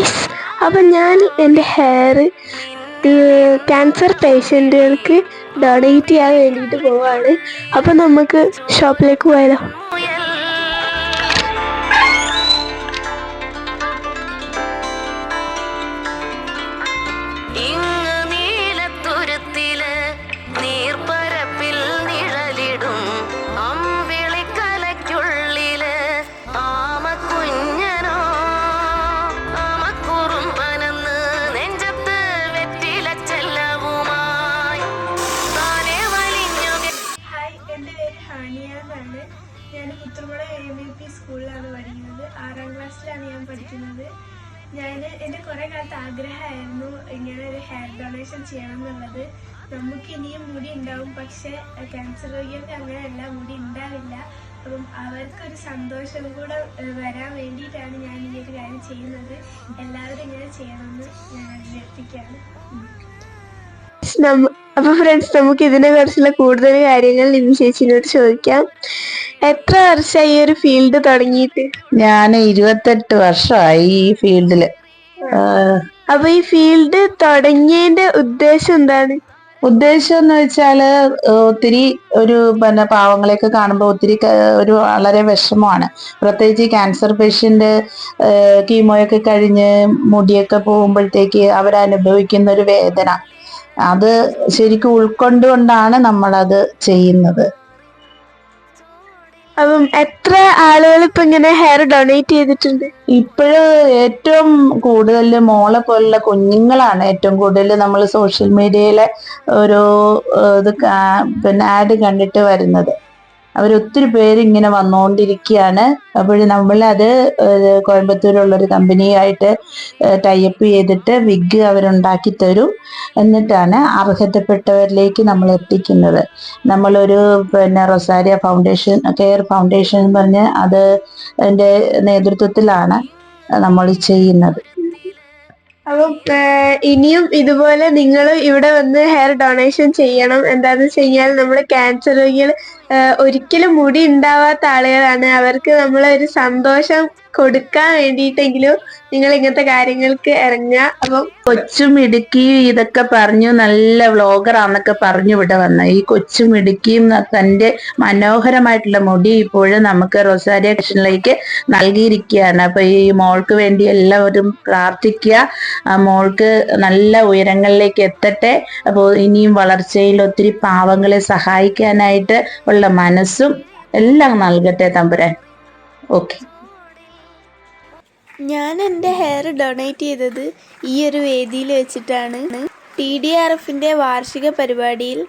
Guys അപ്പം ഞാൻ എന്റെ ഹെയർ ക്യാൻസർ പേഷ്യന്റുകൾക്ക് ഡൊണേറ്റ് ചെയ്യാൻ വേണ്ടിയിട്ട് പോവാണ്. അപ്പം നമുക്ക് ഷോപ്പിലേക്ക് പോയാലോ? ഞാൻ എന്റെ കുറേ കാലത്ത് ആഗ്രഹമായിരുന്നു ഇങ്ങനെ ഒരു ഹെയർ ഡൊണേഷൻ ചെയ്യണം എന്നുള്ളത് നമുക്ക് ഇനിയും മുടി ഉണ്ടാവും. പക്ഷെ ക്യാൻസർ രോഗികൾക്ക് അങ്ങനെയല്ല മുടി ഉണ്ടാവില്ല. അപ്പം അവർക്കൊരു സന്തോഷം കൂടെ വരാൻ വേണ്ടിയിട്ടാണ് ഞാൻ ഈ ഒരു കാര്യം ചെയ്യുന്നത്. എല്ലാവരും ഇങ്ങനെ ചെയ്യണമെന്ന് ഞാൻ അഭ്യർത്ഥിക്കുകയാണ്. അപ്പൊ ഫ്രണ്ട്സ് നമുക്ക് ഇതിനെ കുറിച്ചുള്ള കൂടുതൽ കാര്യങ്ങൾ ചേച്ചിനോട് ചോദിക്കാം. എത്ര വർഷമായി ഈ ഒരു ഫീൽഡ് തുടങ്ങിയിട്ട്? ഞാൻ ഇരുപത്തെട്ട് വർഷമായി ഈ ഫീൽഡിൽ അപ്പൊ ഈ ഫീൽഡ് തുടങ്ങിയതിന്റെ ഉദ്ദേശം എന്താണ്? ഉദ്ദേശം എന്ന് വെച്ചാൽ ഒത്തിരി ഒരു പിന്നെ പാവങ്ങളെയൊക്കെ കാണുമ്പോൾ ഒത്തിരി ഒരു വളരെ വിഷമമാണ്. പ്രത്യേകിച്ച് ക്യാൻസർ പേഷ്യന്റ് കീമോയൊക്കെ കഴിഞ്ഞ് മുടിയൊക്കെ പോകുമ്പോഴത്തേക്ക് അവരനുഭവിക്കുന്ന ഒരു വേദന. അത് ശരിക്കും ഉൾക്കൊണ്ടുകൊണ്ടാണ് നമ്മളത് ചെയ്യുന്നത്. അപ്പം എത്ര ആളുകൾ ഇപ്പൊ ഇങ്ങനെ ഹെയർ ഡൊണേറ്റ് ചെയ്തിട്ടുണ്ട്? ഇപ്പോഴ് ഏറ്റവും കൂടുതൽ മോളെ പോലുള്ള കുഞ്ഞുങ്ങളാണ് ഏറ്റവും കൂടുതൽ നമ്മൾ സോഷ്യൽ മീഡിയയിലെ ഒരു ഇത് പിന്നെ ആഡ് കണ്ടിട്ട് വരുന്നത്. അവരൊത്തിരി പേര് ഇങ്ങനെ വന്നുകൊണ്ടിരിക്കുകയാണ് അപ്പോൾ നമ്മൾ അത് കോയമ്പത്തൂരുള്ള ഒരു കമ്പനിയായിട്ട് ടൈപ്പ് ചെയ്തിട്ട് വിഗ് അവരുണ്ടാക്കി തരും. എന്നിട്ടാണ് അർഹതപ്പെട്ടവരിലേക്ക് നമ്മൾ എത്തിക്കുന്നത്. നമ്മളൊരു പിന്നെ റൊസാരിയ ഫൗണ്ടേഷൻ കെയർ ഫൗണ്ടേഷൻ എന്ന് പറഞ്ഞ് അത് എന്റെ നേതൃത്വത്തിലാണ് നമ്മൾ ചെയ്യുന്നത്. അപ്പം ഇനിയും ഇതുപോലെ നിങ്ങൾ ഇവിടെ വന്ന് ഹെയർ ഡൊണേഷൻ ചെയ്യണം. എന്താന്ന് വെച്ച് കഴിഞ്ഞാൽ നമ്മൾ ക്യാൻസർ രോഗികൾ ഒരിക്കലും മുടി ഉണ്ടാവാത്ത ആളുകളാണ്. അവർക്ക് നമ്മൾ ഒരു സന്തോഷം കൊടുക്കാൻ വേണ്ടിയിട്ടെങ്കിലും നിങ്ങൾ ഇങ്ങനത്തെ കാര്യങ്ങൾക്ക് ഇറങ്ങുക. അപ്പം കൊച്ചും ഇടുക്കിയും ഇതൊക്കെ പറഞ്ഞു നല്ല വ്ളോഗറാന്നൊക്കെ പറഞ്ഞു ഇവിടെ വന്ന. ഈ കൊച്ചും ഇടുക്കിയും തന്റെ മനോഹരമായിട്ടുള്ള മുടി ഇപ്പോഴും നമുക്ക് റൊസാരിയ കൃഷ്ണനിലേക്ക് നൽകിയിരിക്കുകയാണ്. അപ്പൊ ഈ മോൾക്ക് വേണ്ടി എല്ലാവരും പ്രാർത്ഥിക്കുക. മോൾക്ക് നല്ല ഉയരങ്ങളിലേക്ക് എത്തട്ടെ. അപ്പോൾ ഇനിയും വളർച്ചയിൽ ഒത്തിരി പാവങ്ങളെ സഹായിക്കാനായിട്ട് ഉള്ള മനസ്സും എല്ലാം നൽകട്ടെ തമ്പുരാൻ. ഓക്കെ. ഞാൻ എന്റെ ഹെയർ ഡൊണേറ്റ് ചെയ്തത് ഈ ഒരു വേദിയിൽ വെച്ചിട്ടാണ്. ടി ഡി ആർ എഫിന്റെ വാർഷിക പരിപാടിയിൽ.